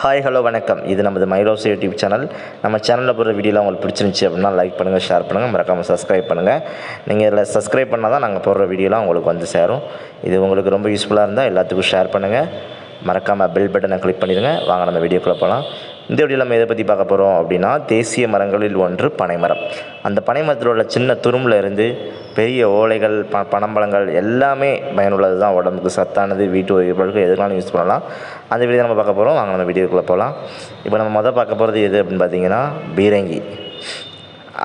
Hi hello வணக்கம். இது நமது மைலோஸ் யூடியூப் சேனல். நம்ம சேனலில் போகிற வீடியோலாம் உங்களுக்கு பிடிச்சிருந்துச்சி அப்படின்னா லைக் பண்ணுங்கள் ஷேர் பண்ணுங்கள் மறக்காமல் சப்ஸ்கிரைப் பண்ணுங்கள் நீங்கள் இதில் சப்ஸ்கிரைப் பண்ணால் தான் நாங்கள் போடுற வீடியோலாம் உங்களுக்கு வந்து சேரும். இது உங்களுக்கு ரொம்ப யூஸ்ஃபுல்லாக இருந்தால் எல்லாத்துக்கும் ஷேர் பண்ணுங்கள் மறக்காமல் பெல் பட்டனை கிளிக் பண்ணிடுங்க. வாங்க நம்ம வீடியோக்குள்ளே போகலாம் இந்த வீடியோவில் நம்ம எதை பற்றி பார்க்க போகிறோம் அப்படின்னா தேசிய மரங்களில் ஒன்று பனைமரம். அந்த பனைமரத்தில் உள்ள சின்ன துரும்பில் இருந்து பெரிய ஓலைகள் ப பனம்பழங்கள் எல்லாமே பயனுள்ளது தான் உடம்புக்கு சத்தானது வீட்டு உயிர்களுக்கு எதுனாலும் யூஸ் பண்ணலாம். அந்த வீடியோ நம்ம பார்க்க போகிறோம் வாங்க நம்ம வீடியோக்குள்ளே போகலாம் இப்போ நம்ம மொதல் பார்க்க போகிறது எது அப்படின்னு பார்த்தீங்கன்னா பீரங்கி.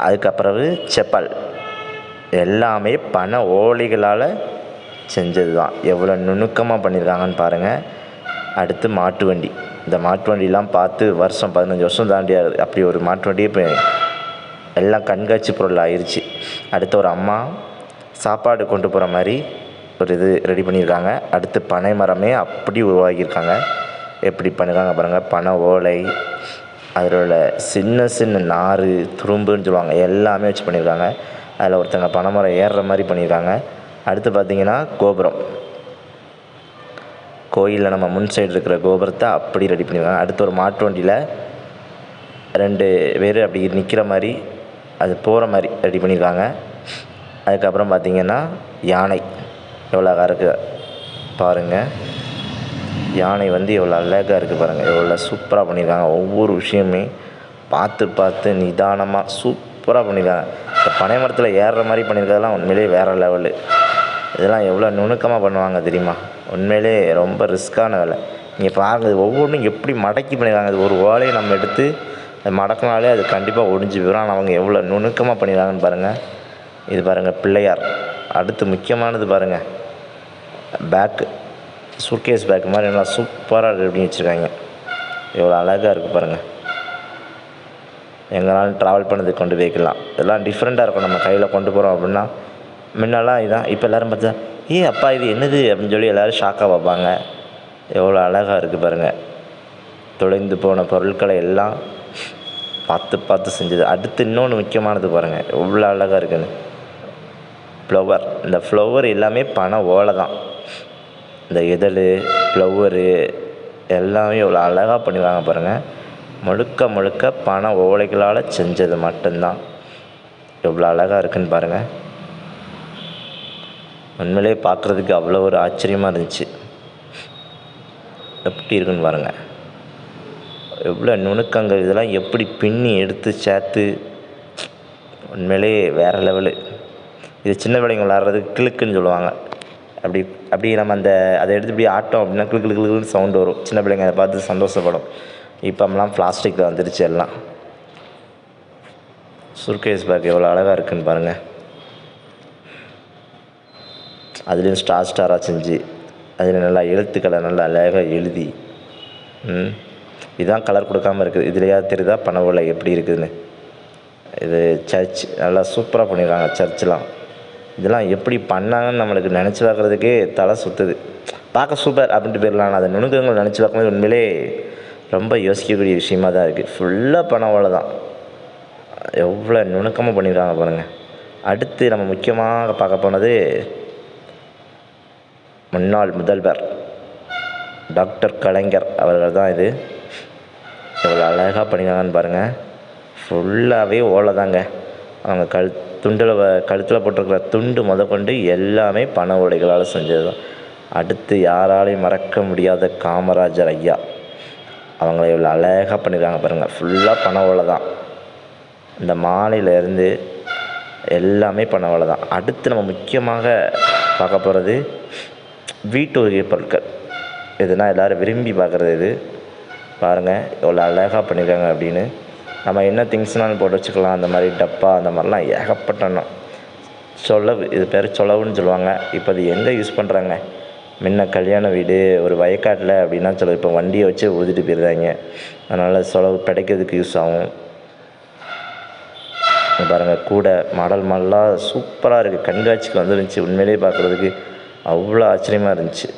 அதுக்கப்புறவு செப்பல். எல்லாமே பனை ஓலைகளால் செஞ்சது தான் எவ்வளோ நுணுக்கமாக பண்ணியிருக்காங்கன்னு பாருங்கள் அடுத்து மாட்டு வண்டி. இந்த மாட்டு வண்டிலாம் பார்த்து வருஷம் பதினஞ்சு வருஷம் தாண்டி அப்படி ஒரு மாட்டு வண்டியே இப்போ எல்லாம் கண்காட்சி பொருள் ஆயிடுச்சு அடுத்து ஒரு அம்மா சாப்பாடு கொண்டு போகிற மாதிரி ஒரு இது ரெடி பண்ணியிருக்காங்க. அடுத்து பனை மரமே அப்படி உருவாக்கியிருக்காங்க. எப்படி பண்ணியிருக்காங்க பாருங்கள் பனை ஓலை அதில் உள்ள சின்ன சின்ன நார் துரும்புன்னு சொல்லுவாங்க. எல்லாமே வச்சு பண்ணியிருக்காங்க. அதில் ஒருத்தங்க பனைமரம் ஏறுற மாதிரி பண்ணியிருக்காங்க. அடுத்து பார்த்திங்கன்னா கோபுரம். கோயிலில் நம்ம முன் சைடு இருக்கிற கோபுரத்தை அப்படி ரெடி பண்ணியிருக்காங்க அடுத்து ஒரு மாட்டு வண்டியில் ரெண்டு பேர் அப்படி நிற்கிற மாதிரி அது போகிற மாதிரி ரெடி பண்ணியிருக்காங்க அதுக்கப்புறம் பார்த்திங்கன்னா யானை எவ்வளோ அழகாக இருக்குது பாருங்கள் யானை வந்து எவ்வளோ அழகாக இருக்குது பாருங்கள் எவ்வளோ சூப்பராக பண்ணியிருக்காங்க ஒவ்வொரு விஷயமே பார்த்து பார்த்து நிதானமாக சூப்பராக பண்ணியிருக்காங்க இந்த பனை மரத்தில் ஏறுற மாதிரி பண்ணியிருக்கிறதெல்லாம் உண்மையிலேயே வேறு லெவலு இதெல்லாம் எவ்வளோ நுணுக்கமாக பண்ணுவாங்க தெரியுமா? உண்மையிலே ரொம்ப ரிஸ்க்கான வேலை. நீங்கள் பாருங்கள் ஒவ்வொன்றும் எப்படி மடக்கி பண்ணிடுவாங்க அது ஒரு ஓலையை நம்ம எடுத்து அது மடக்கினாலே அது கண்டிப்பாக ஒடிஞ்சு போயிடும் ஆனால் அவங்க எவ்வளோ நுணுக்கமாக பண்ணிடுறாங்கன்னு பாருங்கள் இது பாருங்கள் பிள்ளையார். அடுத்து முக்கியமானது பாருங்கள் பேக்கு சூட்கேஸ் பேக் மாதிரி நல்லா சூப்பராக ரெடி வச்சுருக்காங்க. எவ்வளோ அழகாக இருக்குது பாருங்கள் எங்கேனாலும் ட்ராவல் பண்ணதுக்கு கொண்டு போய்க்கலாம். இதெல்லாம் டிஃப்ரெண்ட்டாக இருக்கும். நம்ம கையில் கொண்டு போகிறோம் அப்படின்னா முன்னெல்லாம் இதான். இப்போ எல்லோரும் பார்த்தா ஏ அப்பா இது என்னது? அப்படின்னு சொல்லி எல்லோரும் ஷாக்காக பார்ப்பாங்க. எவ்வளோ அழகாக இருக்குது பாருங்கள் தொலைந்து போன பொருட்களை எல்லாம் பார்த்து பார்த்து செஞ்சது. அடுத்து இன்னொன்று முக்கியமானது பாருங்கள் எவ்வளோ அழகாக இருக்குதுன்னு ஃப்ளவர் இந்த ஃப்ளவர் எல்லாமே பனை ஓலை தான். இந்த இதழ் ஃப்ளவரு எல்லாமே எவ்வளோ அழகாக பண்ணுவாங்க பாருங்கள் முழுக்க முழுக்க பனை ஓலைகளால் செஞ்சது மட்டும்தான். எவ்வளோ அழகாக இருக்குன்னு பாருங்கள் உண்மையிலே பார்க்குறதுக்கு அவ்வளோ ஒரு ஆச்சரியமாக இருந்துச்சு. எப்படி இருக்குன்னு பாருங்கள் எவ்வளோ நுணுக்கங்கள் இதெல்லாம் எப்படி பின்னி எடுத்து சேர்த்து உண்மையிலே வேறு லெவலு இது சின்ன பிள்ளைங்க விளாட்றதுக்கு கிளுக்குன்னு சொல்லுவாங்க. அப்படி அப்படி நம்ம அந்த அதை எடுத்து இப்படி ஆட்டோம் அப்படின்னா கிளு கிளு கிளுன்னு சவுண்டு வரும். சின்ன பிள்ளைங்க அதை பார்த்து சந்தோஷப்படும். இப்போம்லாம் பிளாஸ்டிக்கில் வந்துருச்சு எல்லாம். சுர்கேஸ் பேக் எவ்வளோ அழகாக இருக்குன்னு பாருங்கள் அதுலேயும் ஸ்டார் ஸ்டாராக செஞ்சு அதில் நல்லா எழுத்துக்களை நல்லா அழகாக எழுதி ம் இதுதான் கலர் கொடுக்காம இருக்குது. இதுலையாவது தெரியுதா? பனை ஓலை எப்படி இருக்குதுன்னு. இது சர்ச் நல்லா சூப்பராக பண்ணிடுறாங்க சர்ச்செலாம் இதெல்லாம் எப்படி பண்ணாங்கன்னு நம்மளுக்கு நினச்சி பார்க்குறதுக்கே தலை சுற்றுது பார்க்க சூப்பர் அப்படின்ட்டு போயிடலாம் ஆனால் அதை நுணுக்கங்கள் நினச்சி பார்க்கும்போது உண்மையிலே ரொம்ப யோசிக்கக்கூடிய விஷயமாக தான் இருக்குது ஃபுல்லாக பனை ஓலை தான். எவ்வளோ நுணுக்கமாக பண்ணிடுறாங்க பாருங்கள் அடுத்து நம்ம முக்கியமாக பார்க்க போனது முன்னாள் முதல்வர் டாக்டர் கலைஞர் அவர்கள் தான் இது. எவ்வளோ அழகாக பண்ணியிருக்காங்கன்னு பாருங்கள் ஃபுல்லாகவே ஓலை தாங்க அவங்க கழு துண்டில் கழுத்தில் போட்டிருக்கிற துண்டு முதற்கொண்டு எல்லாமே பண ஓலைகளால் செஞ்சது தான் அடுத்து யாராலையும் மறக்க முடியாத காமராஜர் ஐயா. அவங்கள இவ்வளோ அழகாக பண்ணியிருக்காங்க பாருங்கள் ஃபுல்லாக பண ஓலை தான் இந்த மாலையிலேருந்து எல்லாமே பண ஓலை தான் அடுத்து நம்ம முக்கியமாக பார்க்க போகிறது வீட்டு உதவி பொருட்கள். இதுனா எல்லோரும் விரும்பி பார்க்குறது இது பாருங்கள் எவ்வளோ அழகாக பண்ணியிருக்காங்க அப்படின்னு. நம்ம என்ன திங்ஸ்னாலும் போட்டு வச்சுக்கலாம். அந்த மாதிரி டப்பா அந்த மாதிரிலாம் ஏகப்பட்ட சொலவு இது பேர் சொலவுன்னு சொல்லுவாங்க. இப்போ அது எங்கே யூஸ் பண்ணுறாங்க முன்ன கல்யாண வீடு ஒரு வயக்காட்டில் அப்படின்னா சொல்ல இப்போ வண்டியை வச்சு ஊதிட்டு போயிருந்தாங்க அதனால் சொலவு பிடைக்கிறதுக்கு யூஸ் ஆகும். பாருங்கள் கூட மாடல் மாடலாக சூப்பராக இருக்குது கண்காட்சிக்கு வந்துருந்துச்சு. உண்மையிலேயே பார்க்குறதுக்கு அவ்வளோ ஆச்சரியமாக இருந்துச்சு.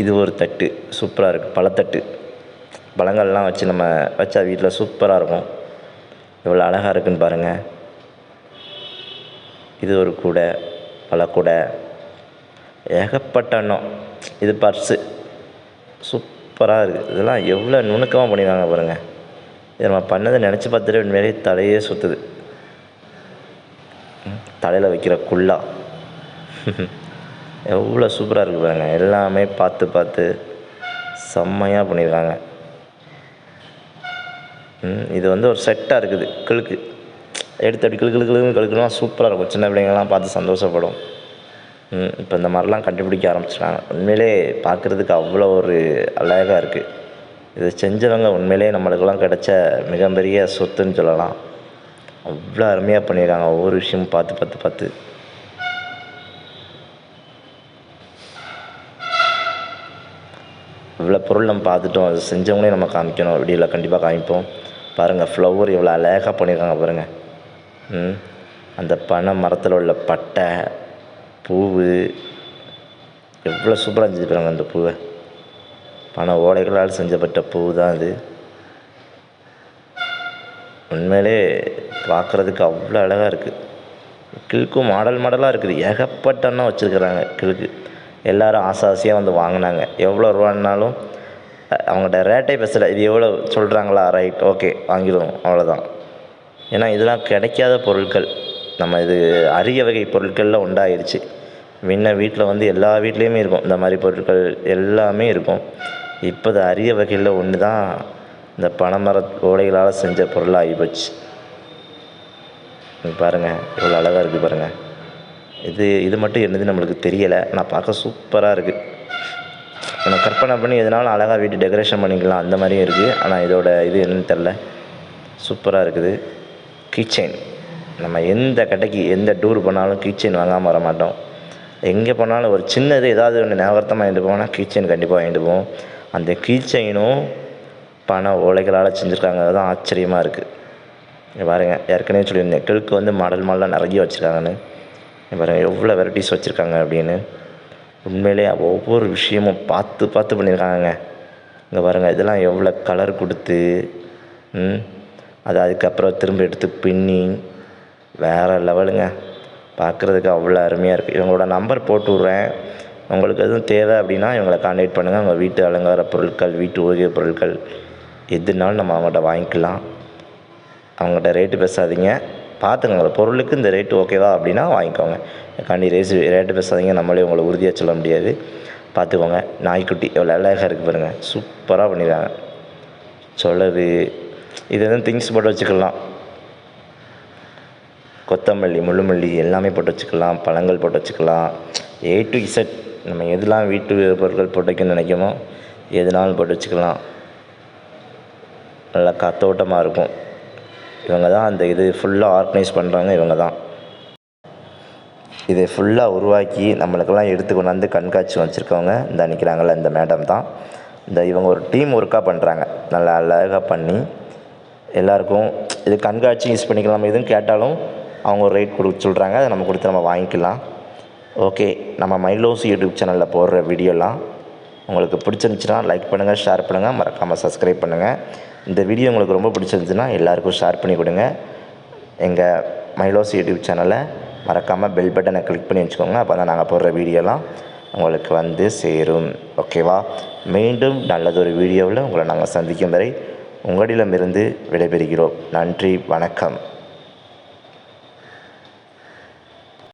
இது ஒரு தட்டு சூப்பராக இருக்குது பழத்தட்டு பழங்கள்லாம் வச்சு நம்ம வச்சா வீட்டில் சூப்பராக இருக்கும். எவ்வளோ அழகாக இருக்குன்னு பாருங்கள் இது ஒரு கூடை பல கூடை. ஏகப்பட்ட எண்ணம். இது பர்ஸு. சூப்பராக இருக்குது இதெல்லாம் எவ்வளோ நுணுக்கமாக பண்ணிடுவாங்க பாருங்கள் இது நம்ம பண்ணதை நினச்சி பார்த்துட்டு உண்மையிலேயே தலையே சுற்றுது தலையில் வைக்கிற குல்லா. எவ்வளோ சூப்பராக இருக்குது பாருங்க. எல்லாமே பார்த்து பார்த்து செம்மையாக பண்ணியிருக்காங்க இது வந்து ஒரு செட்டாக இருக்குது. கிழுக்கு. எடுத்து அப்படி கிழக்கு கிழக்கு கிழக்குலாம் சூப்பராக இருக்கும். சின்ன பிள்ளைங்கள்லாம் பார்த்து சந்தோஷப்படும். ம், இப்போ இந்த மாதிரிலாம் கண்டுபிடிக்க ஆரம்பிச்சிட்டாங்க. உண்மையிலே பார்க்குறதுக்கு அவ்வளோ ஒரு அழகாக இருக்குது இது செஞ்சவங்க உண்மையிலே நம்மளுக்கெல்லாம் கிடைச்ச மிகப்பெரிய சொத்துன்னு சொல்லலாம். அவ்வளோ அருமையாக பண்ணிடுறாங்க ஒவ்வொரு விஷயமும் பார்த்து பார்த்து பார்த்து. இவ்வளோ பொருள் நம்ம பார்த்துட்டோம். அது செஞ்சவங்களே நம்ம காமிக்கணும். வீடியோவில் கண்டிப்பாக காமிப்போம். பாருங்கள் ஃப்ளவர் எவ்வளோ அழகாக பண்ணியிருக்காங்க பாருங்கள் ம் அந்த பனை மரத்தில் உள்ள பட்டை பூவு எவ்வளோ சூப்பராக இருந்துச்சு பாருங்க அந்த பூவை. பனை ஓலைகளால் செஞ்சப்பட்ட பூ தான் அது. உண்மையிலே பார்க்குறதுக்கு அவ்வளோ அழகாக இருக்குது கிழக்கும் மாடல் மாடலாக இருக்குது ஏகப்பட்டன்னா வச்சுருக்குறாங்க கிழக்கு. எல்லாரும் ஆசை ஆசையாக வந்து வாங்கினாங்க. எவ்வளோ ரூபான்னாலும் அவங்கள்ட்ட ரேட்டே பேசலை. இது எவ்வளோ சொல்கிறாங்களா ரைட் ஓகே வாங்கிடுவோம். அவ்வளோதான் ஏன்னா இதெல்லாம் கிடைக்காத பொருட்கள். நம்ம இது அரிய வகை பொருட்களில் உண்டாயிருச்சு. முன்ன வீட்டில் வந்து எல்லா வீட்லேயுமே இருக்கும். இந்த மாதிரி பொருட்கள் எல்லாமே இருக்கும். இப்போ இது அரிய வகையில் ஒன்று தான் இந்த பனைமர ஓலைகளால் செஞ்ச பொருளாக ஆகிப்போச்சு பாருங்கள் எவ்வளோ அழகாக இருக்குது பாருங்கள் இது இது மட்டும் என்னது நம்மளுக்கு தெரியலை. நான் பார்க்க சூப்பராக இருக்குது நம்ம கற்பனை பண்ணி எதனாலும் அழகாக வீட்டு டெக்கரேஷன் பண்ணிக்கலாம். அந்த மாதிரியும் இருக்குது ஆனால் இதோட இது என்னன்னு தெரில சூப்பராக இருக்குது. கிச்சன் நம்ம எந்த கடைக்கு எந்த டூர் போனாலும் கீச்செயின் வாங்காமல் வர மாட்டோம். எங்கே போனாலும் ஒரு சின்னது ஏதாவது ஒன்று ஞாபகத்தமாக வாங்கிட்டு போனால் கீச்செயின் கண்டிப்பாக வாங்கிட்டு போவோம். அந்த கீச்செயினும் பண ஓலைகளால் செஞ்சுருக்காங்க. அதுதான் ஆச்சரியமாக இருக்குது பாருங்கள் ஏற்கனவே சொல்லியிருந்தேன். கிழக்கு வந்து மாடல் மாடலாக நிறைய வச்சுருக்காங்கன்னு. பாருங்கள் எவ்வளோ வெரைட்டிஸ் வச்சுருக்காங்க அப்படின்னு. உண்மையிலே ஒவ்வொரு விஷயமும் பார்த்து பார்த்து பண்ணியிருக்காங்க இங்கே பாருங்கள் இதெல்லாம் எவ்வளோ கலர் கொடுத்து ம், அது அதுக்கப்புறம் திரும்ப எடுத்து பின்னி வேறு லெவலுங்க பார்க்குறதுக்கு அவ்வளோ அருமையாக இருக்குது இவங்களோட நம்பர் போட்டு விட்றேன். உங்களுக்கு எதுவும் தேவை அப்படின்னா இவங்களை காண்டாக்ட் பண்ணுங்கள் அவங்க வீட்டு அலங்கார பொருட்கள் வீட்டு ஓவிய பொருட்கள் எதுனாலும் நம்ம அவங்கள்ட்ட வாங்கிக்கலாம். அவங்கள்ட்ட ரேட்டு பேசாதீங்க. பார்த்துக்கோங்க. பொருளுக்கு இந்த ரேட்டு ஓகேவா அப்படின்னா வாங்கிக்கோங்க. கண்டி ரேஸு ரேட்டு பேசாதீங்க. நம்மளே உங்களை உறுதியாக சொல்ல முடியாது. பார்த்துக்கோங்க. நாய்க்குட்டி எவ்வளோ அழகாக இருக்குது பாருங்கள் சூப்பராக பண்ணிடுறாங்க சொலவு இது வந்து திங்ஸ் போட்டு வச்சுக்கலாம். கொத்தமல்லி முள்ளுமல்லி எல்லாமே போட்டு வச்சுக்கலாம். பழங்கள் போட்டு வச்சுக்கலாம். ஏ டு இசட் நம்ம எதெல்லாம் வீட்டு பொருட்கள் போட்டு வைக்கணும்னு நினைக்கமோ எதுனாலும் போட்டு வச்சுக்கலாம். நல்லா காத்தோட்டமாக இருக்கும். இவங்க தான் அந்த இது ஃபுல்லாக ஆர்கனைஸ் பண்ணுறாங்க இவங்க தான். இதை ஃபுல்லாக உருவாக்கி நம்மளுக்கெல்லாம் எடுத்து கொண்டாந்து கண்காட்சி வச்சுருக்கவங்க இந்த நிற்கிறாங்கள இந்த மேடம் தான். இந்த இவங்க ஒரு டீம் ஒர்க்காக பண்ணுறாங்க நல்லா அழகாக பண்ணி எல்லாருக்கும் இது கண்காட்சி யூஸ் பண்ணிக்கலாம். நம்ம எதுவும் கேட்டாலும் அவங்க ஒரு ரேட் கொடுக்க சொல்கிறாங்க அதை நம்ம கொடுத்து நம்ம வாங்கிக்கலாம். ஓகே நம்ம மைலோஸ் யூடியூப் சேனலில் போடுற வீடியோலாம் உங்களுக்கு பிடிச்சிருந்துச்சுன்னா லைக் பண்ணுங்கள் ஷேர் பண்ணுங்கள் மறக்காமல் சப்ஸ்கிரைப் பண்ணுங்கள் இந்த வீடியோ உங்களுக்கு ரொம்ப பிடிச்சிருந்துச்சுன்னா எல்லாருக்கும் ஷேர் பண்ணி கொடுங்க. எங்கள் மைலோஸ் யூடியூப் சேனலை மறக்காமல் பெல் பட்டனை கிளிக் பண்ணி வச்சுக்கோங்க. அப்போ தான் நாங்கள் போடுற வீடியோலாம் உங்களுக்கு வந்து சேரும். ஓகேவா மீண்டும் நல்லதொரு வீடியோவில் உங்களை நாங்கள் சந்திக்கும் வரை உங்களிடமிருந்து விடைபெறுகிறோம். நன்றி வணக்கம்.